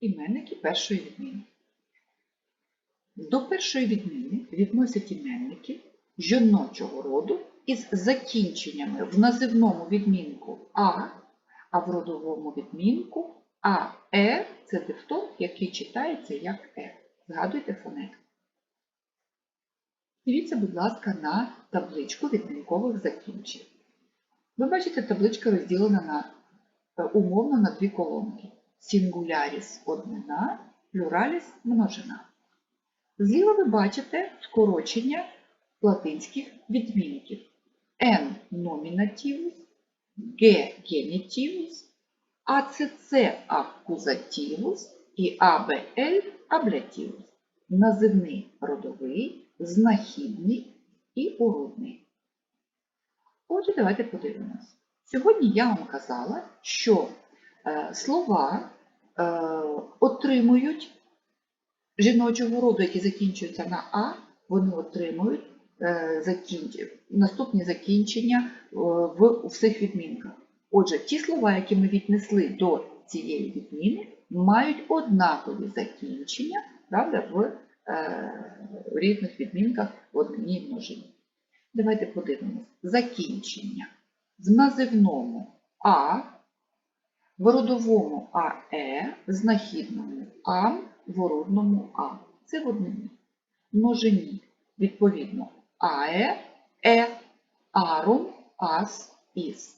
Іменники першої відміни. До першої відміни відносять іменники жіночого роду із закінченнями в називному відмінку А, а в родовому відмінку АЕ це дифтонг, який читається як Е. Згадуйте фонетику. Дивіться, будь ласка, на табличку відмінкових закінчень. Ви бачите, табличка розділена на, е, умовно на дві колонки. Сінгуляріс – однина, плюраліс – множина. Зліва ви бачите скорочення латинських відмінків. N – номінативус, G – генітивус, ACC – акузативус і ABL – аблятивус. Називний родовий, знахідний і уродний. Отже, давайте подивимось. Сьогодні я вам казала, що слова е, отримують жіночого роду, які закінчуються на А, вони отримують е, наступні закінчення е, в всіх відмінках. Отже, ті слова, які ми віднесли до цієї відміни, мають однакові закінчення правда, в, е, різних відмінках в однині і множині. Давайте подивимось. Закінчення. В називному А, в родовому АЕ, знахідному АМ, в орудному А. Це в однині. Множині, відповідно, АЕ, Е, Арум, Ас, Іс.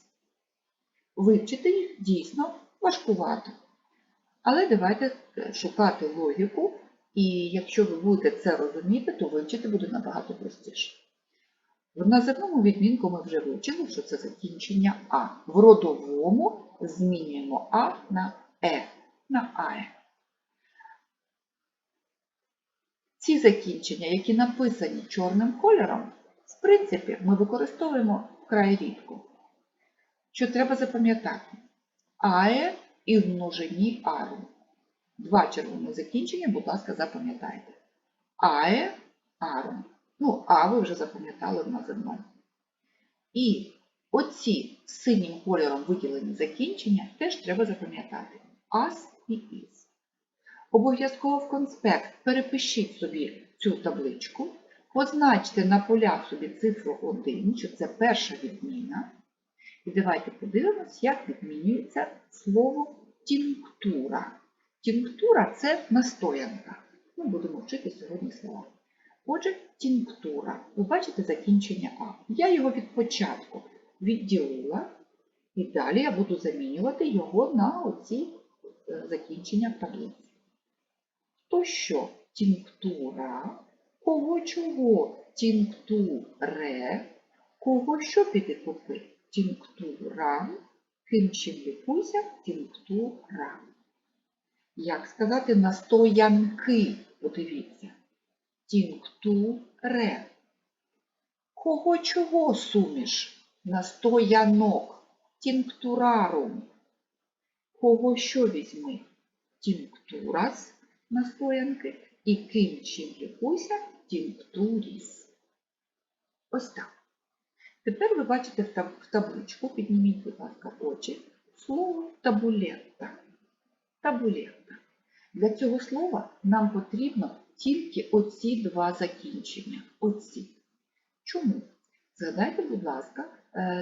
Вивчити їх дійсно важкувато. Але давайте е, шукати логіку, і якщо ви будете це розуміти, то вивчити буде набагато простіше. В називному відмінку ми вже вивчили, що це закінчення А. В родовому змінюємо А на Е, на АЕ. Ці закінчення, які написані чорним кольором, в принципі, ми використовуємо вкрай рідко. Що треба запам'ятати? АЕ і в множині ару. Два червоні закінчення, будь ласка, запам'ятайте. АЕ ару. Ну, А ви вже запам'ятали в називному. І оці синім кольором виділені закінчення теж треба запам'ятати. Ас і Іс. Обов'язково в конспект перепишіть собі цю табличку, позначте на полях собі цифру 1, що це перша відміна. І давайте подивимось, як відмінюється слово тінктура. Тінктура це настоянка. Ми будемо вчити сьогодні слова. Отже, тінктура. Ви бачите закінчення А. Я його від початку відділила, і далі я буду замінювати його на оці е, закінчення таблиці. То що? Тінктура, кого чого? Тінктуре, кого що піде купи? Тінктура, ким чим лікуйся, тінктура. Як сказати настоянки? Подивіться. Тінктуре. Кого чого суміш? Настоянок. Тінктурарум. Кого що візьми? Тінктурас настоянки і ким чим лікуйся тінктуріс. Ось так. Тепер ви бачите в таб- табличку, підніміть, будь ласка, очі, слово табулетта. Табулетта. Для цього слова нам потрібно тільки оці два закінчення. Оці. Чому? Згадайте, будь ласка,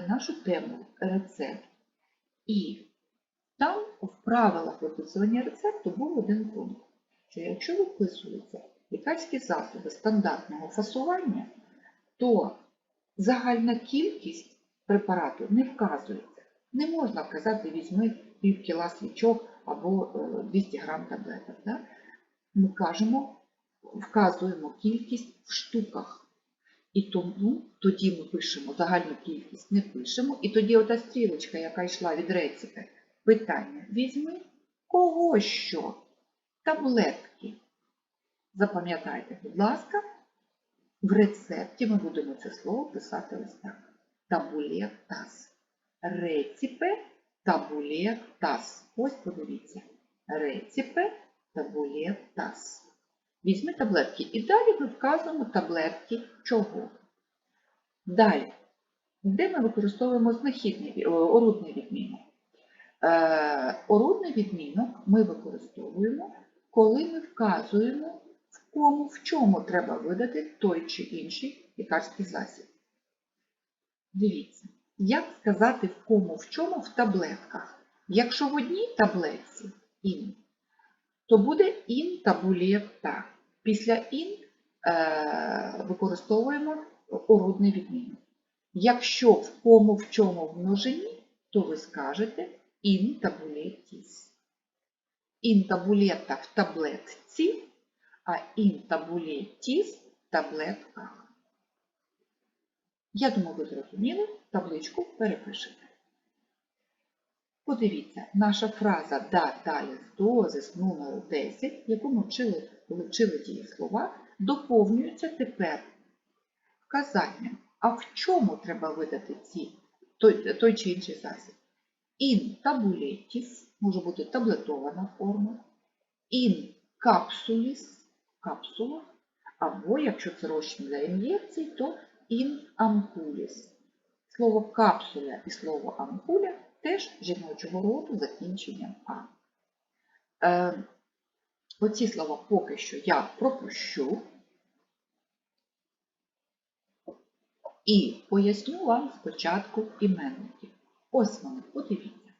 нашу тему рецепт. І там в правилах виписування рецепту був один пункт, що якщо виписуються лікарські засоби стандартного фасування, то загальна кількість препарату не вказується. Не можна вказати, візьми пів кіла свічок або е, 200 грам таблеток. Да? Ми кажемо, вказуємо кількість в штуках. І тому тоді ми пишемо загальну кількість, не пишемо. І тоді ота стрілочка, яка йшла від рецепта, питання візьми кого що? Таблетки. Запам'ятайте, будь ласка, в рецепті ми будемо це слово писати ось так. Табулетас. Реціпе табулетас. Ось подивіться. Реціпе табулетас. Візьми таблетки. І далі ми вказуємо таблетки чого. Далі. Де ми використовуємо знахідний, орудний відмінок? Е, орудний відмінок ми використовуємо, коли ми вказуємо, в кому в чому треба видати той чи інший лікарський засіб. Дивіться, як сказати в кому в чому в таблетках. Якщо в одній таблетці ін, то буде ін табулєта. Після ін е, використовуємо орудний відмінок. Якщо в кому в чому в множині, то ви скажете ін табулетіс. Ін табулета в таблетці, а ін табулетіс в таблетках. Я думаю, ви зрозуміли, табличку перепишете. Подивіться, наша фраза да далі дозис номер 10, яку ми вчили, коли вчили дієслова, доповнюється тепер вказанням. А в чому треба видати ці, той, той чи інший засіб? In tabuletis може бути таблетована форма, in capsulis капсула, або, якщо це розчин для ін'єкцій, то in ampulis. Слово капсуля і слово ампуля теж жіночого роду закінченням А. Е, оці слова поки що я пропущу і поясню вам спочатку іменників. Ось вони, подивіться.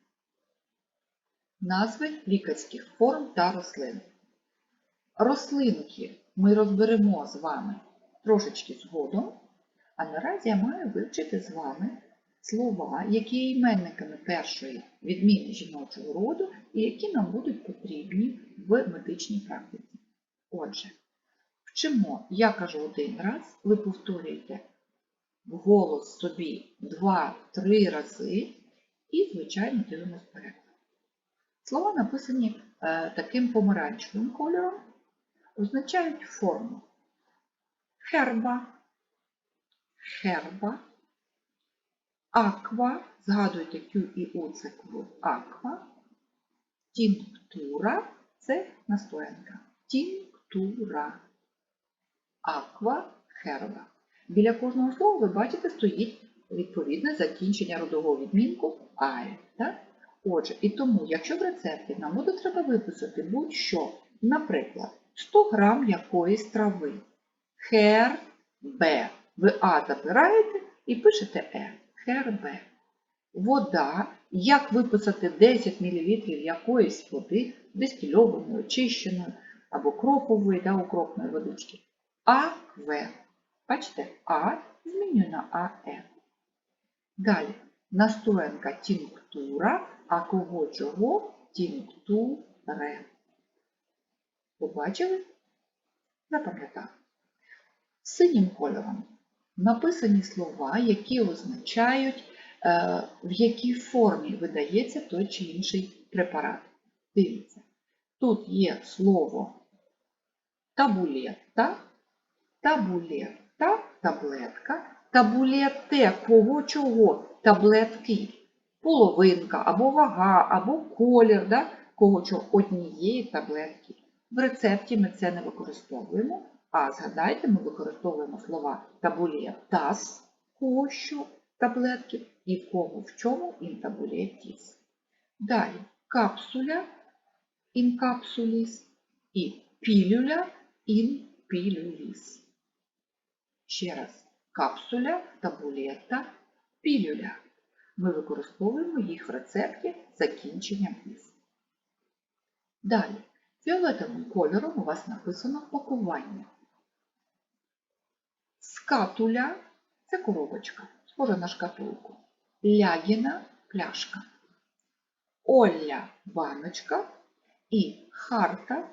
Назви лікарських форм та рослин. Рослинки ми розберемо з вами трошечки згодом, а наразі я маю вивчити з вами слова, які є іменниками першої відміни жіночого роду і які нам будуть потрібні в медичній практиці. Отже, вчимо, я кажу один раз, ви повторюєте вголос собі два-три рази і, звичайно, дивимось вперед. Слова написані е, таким помаранчевим кольором, означають форму херба, херба, аква, згадуйте Q і У це клуб аква, тінктура це настоянка. Тінктура. Аква, херба. Біля кожного слова ви бачите, стоїть відповідне закінчення родового відмінку. Так? Отже, і тому, якщо в рецепті нам буде треба виписати будь-що, наприклад, 100 грам якоїсь трави, хер Б. Ви А забираєте і пишете Е. Хер Вода. Як виписати 10 мл якоїсь води, дистильованої, очищеної або кропової, да, укропної водички. АВ. Бачите, А змінюю на АЕ. Далі. Настоянка тінктура, а кого чого тінктуре. Побачили? Запам'ятали. Синім кольором написані слова, які означають, е, в якій формі видається той чи інший препарат. Дивіться, тут є слово табулета, табулета, таблетка, табулете кого чого, таблетки, половинка, або вага, або колір, да? кого чого однієї таблетки. В рецепті ми це не використовуємо, а згадайте, ми використовуємо слова табулетас, кого що, таблетки, і кому в чому інтабулетіс. Далі капсуля, інкапсуліс і пілюля, інпілюліс. Ще раз, капсуля, табулета, пілюля. Ми використовуємо їх в рецепті закінченням із. Далі, фіолетовим кольором у вас написано пакування. Скатуля це коробочка, схожа на шкатулку. Лягіна пляшка. Олля баночка і харта,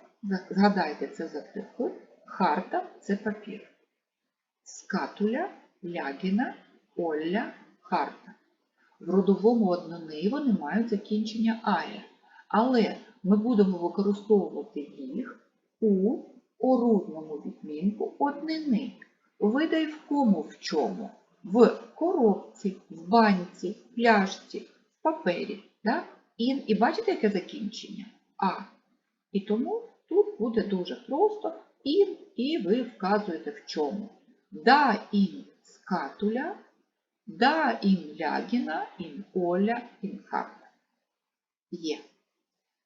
згадайте це за триху, харта це папір. Скатуля, лягіна, олля, харта. В родовому однини вони мають закінчення ая, але ми будемо використовувати їх у орудному відмінку однини. Видай в кому в чому? В коробці, в банці, в пляшці, в папері. Да? І, і бачите, яке закінчення? А. І тому тут буде дуже просто ін, і ви вказуєте в чому. Да ін скатуля, да ін лягіна, ін оля, ін харта. Є.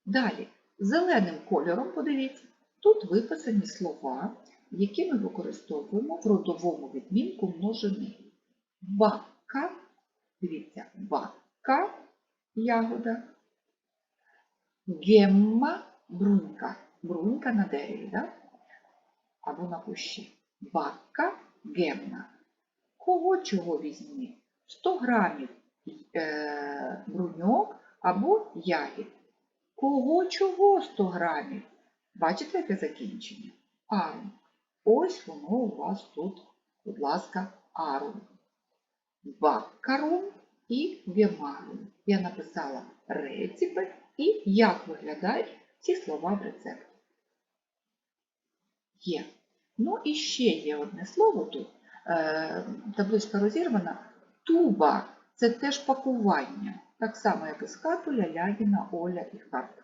Далі, зеленим кольором, подивіться, тут виписані слова, які ми використовуємо в родовому відмінку множини. Бака, дивіться, бака, ягода, гемма, брунька, брунька на дереві, да? або на кущі. Бака, гемма. Кого чого візьми? 100 грамів е, бруньок або ягід. Кого чого 100 грамів? Бачите, яке закінчення? Арум. Ось воно у вас тут, будь ласка, арум. Баккарум і гемарум. Я написала реціпи і як виглядають ці слова в рецепті. Є. Ну і ще є одне слово тут. Е, табличка розірвана. Туба це теж пакування. Так само, як і скатуля, лягіна, оля і харта.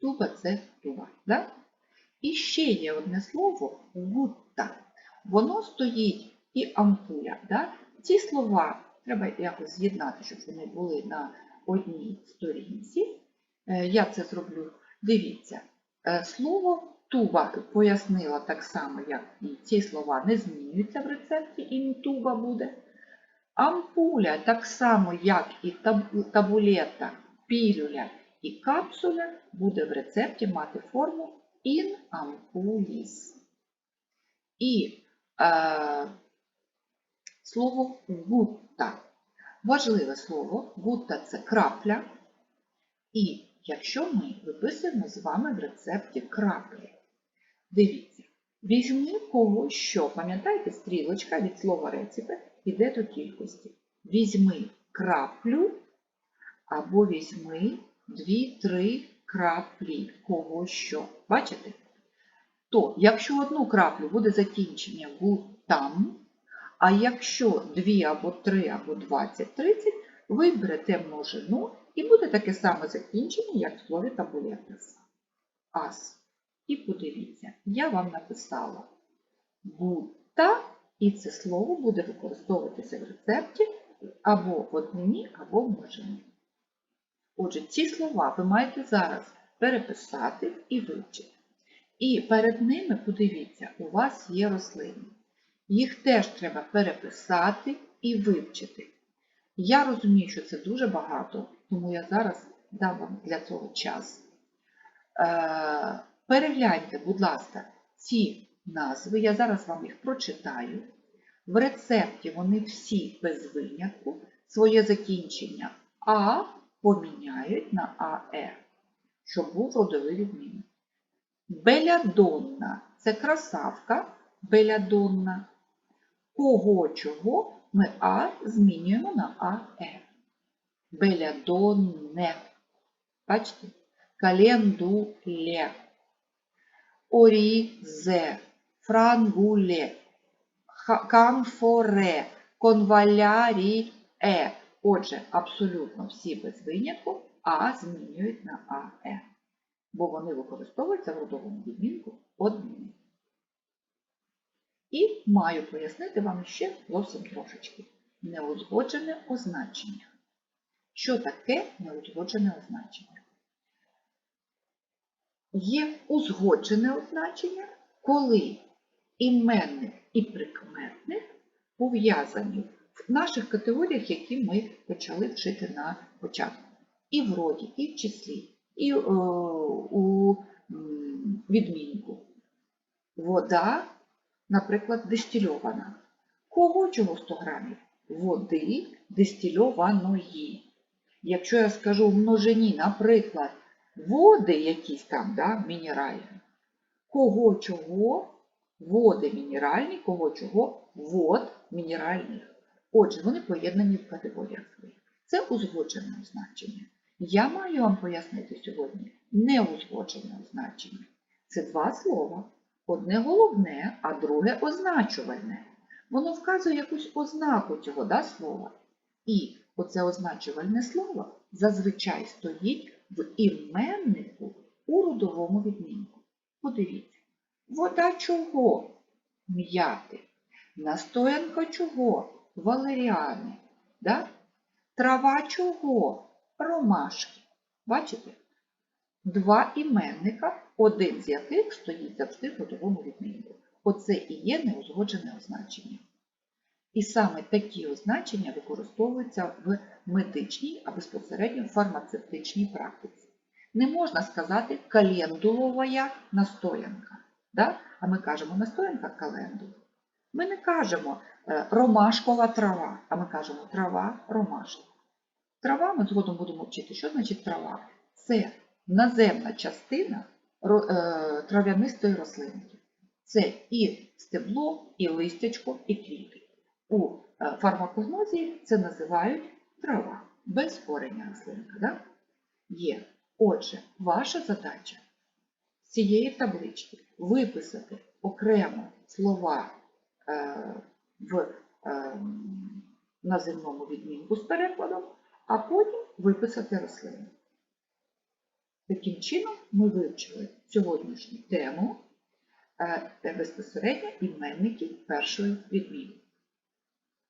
Туба це туба. Да? І ще є одне слово гутта. Воно стоїть і ампуля. Да? Ці слова треба якось з'єднати, щоб вони були на одній сторінці. Е, Я це зроблю. Дивіться, е, слово туба пояснила так само, як і ці слова не змінюються в рецепті, і туба буде. Ампуля так само, як і табулета, пілюля і капсуля, буде в рецепті мати форму in ampulis. І е, слово гутта. Важливе слово. Гутта це крапля. І якщо ми виписуємо з вами в рецепті краплі, дивіться, візьми кого що. Пам'ятаєте, стрілочка від слова рецепи йде до кількості. Візьми краплю або візьми дві-три краплі кого що. Бачите? То, якщо одну краплю буде закінчення там, а якщо дві або три, або 20, 30, ви берете множину і буде таке саме закінчення, як в слові табулетас. Ас. І подивіться, я вам написала будта, і це слово буде використовуватися в рецепті або в однині, або в множині. Отже, ці слова ви маєте зараз переписати і вивчити. І перед ними, подивіться, у вас є рослини. Їх теж треба переписати і вивчити. Я розумію, що це дуже багато, тому я зараз дам вам для цього час. Е, Перегляньте, будь ласка, ці назви, я зараз вам їх прочитаю. В рецепті вони всі без винятку своє закінчення А поміняють на АЕ, щоб був родовий відмінок. Белядонна це красавка, белядонна. Кого чого ми А змінюємо на АЕ. Белядонне. Бачите? Календуле. Орізе. Франгуле. Камфоре. Конваляріе. Отже, абсолютно всі без винятку А змінюють на АЕ бо вони використовуються в родовому відмінку однини. І маю пояснити вам ще зовсім трошечки неузгоджене означення. Що таке неузгоджене означення? Є узгоджене означення, коли іменник і прикметник пов'язані в наших категоріях, які ми почали вчити на початку. І в роді, і в числі і е, у відмінку. Вода, наприклад, дистильована. Кого чого 100 грамів? Води дистильованої. Якщо я скажу в множині, наприклад, води якісь там, да, мінеральні, кого чого? Води мінеральні, кого чого? Вод мінеральних. Отже, вони поєднані в категоріях своїх. Це узгоджене значення. Я маю вам пояснити сьогодні неузгоджене означення. Це два слова. Одне головне, а друге означувальне. Воно вказує якусь ознаку цього да, слова. І оце означувальне слово зазвичай стоїть в іменнику у родовому відмінку. Подивіться, вода чого? М'яти. Настоянка чого? Валеріани. Да? Трава чого? ромашки. Бачите? два іменника, один з яких стоїть завжди в родовому відмінку. Оце і є неузгоджене означення. І саме такі означення використовуються в медичній, а безпосередньо фармацевтичній практиці. Не можна сказати календулова настоянка. Да? А ми кажемо настоянка календула. Ми не кажемо е, ромашкова трава, а ми кажемо трава ромашка. Трава, ми згодом будемо вчити, що значить трава? Це наземна частина е, трав'янистої рослинки. Це і стебло, і листячко, і квіти. У е, фармакогнозії це називають трава, без кореня рослинка. Да? Є. Отже, ваша задача з цієї таблички виписати окремо слова в е, наземному відмінку з перекладом, а потім виписати рослину. Таким чином ми вивчили сьогоднішню тему е, безпосередньо іменники першої відмінки.